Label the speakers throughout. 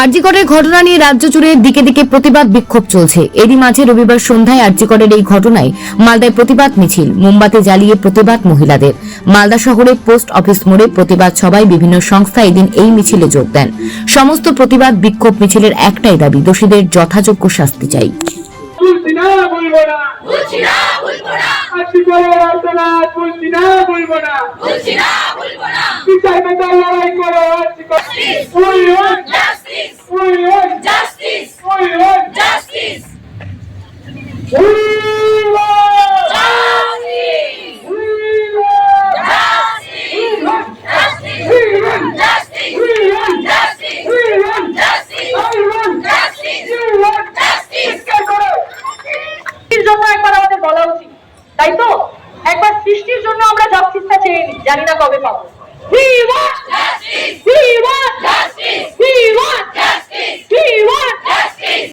Speaker 1: আরজিকরের ঘটনা নিয়ে রাজ্য জুড়ে দিকে দিকে প্রতিবাদ বিক্ষোভ চলছে। এরই মাঝে রবিবার সন্ধ্যায় আরজিকরের এই ঘটনায় মালদায় প্রতিবাদ মিছিল, মোমবাতি জ্বালিয়ে প্রতিবাদ মহিলাদের। মালদা শহরে পোস্ট অফিস মোড়ে প্রতিবাদ সভায় বিভিন্ন সংস্থা এদিন এই মিছিলে যোগ দেন। সমস্ত প্রতিবাদ বিক্ষোভ মিছিলের একটাই দাবি, দোষীদের যথাযোগ্য শাস্তি চাই।
Speaker 2: বলছি না না। করো আজকে ওই ওই
Speaker 3: Justice!
Speaker 2: ওই ওই
Speaker 3: Justice!
Speaker 2: ওই ওই
Speaker 3: Justice!
Speaker 4: সৃষ্টির জন্য একবার আমাদের বলা উচিত। তাই তো? একবার সৃষ্টির জন্য আমরা জাস্টিসটা চেয়ে নিই। জানি না কবে পাবো। We want
Speaker 3: Justice!
Speaker 4: We want
Speaker 3: Justice!
Speaker 4: We want
Speaker 3: Justice!
Speaker 4: We want
Speaker 3: Justice!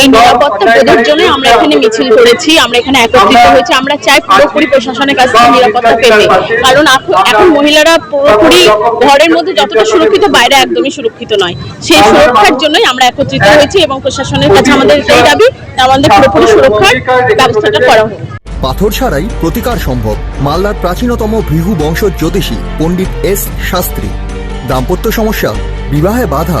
Speaker 5: এই নিরাপত্তা বোধের জন্য আমরা এখানে মিছিল করেছি আমরা এখানে একত্রিত হয়েছি আমরা চাই পুরোপুরি প্রশাসনের কাছ থেকে নিরাপত্তা পেতে। কারণ এখন মহিলারা পুরোপুরি ঘরের মধ্যে যতটা সুরক্ষিত বাইরে একদমই সুরক্ষিত নয়। সেই সুরক্ষার জন্যই আমরা একত্রিত হয়েছি এবং প্রশাসনের কাছে আমাদের এই দাবি আমাদের পুরোপুরি সুরক্ষার ব্যবস্থাটা করা হোক।
Speaker 6: পাথর ছাড়াই প্রতিকার সম্ভব। মালদার প্রাচীনতম ভৃহু বংশ জ্যোতিষী পণ্ডিত এস শাস্ত্রী। দাম্পত্য সমস্যা বিবাহে বাধা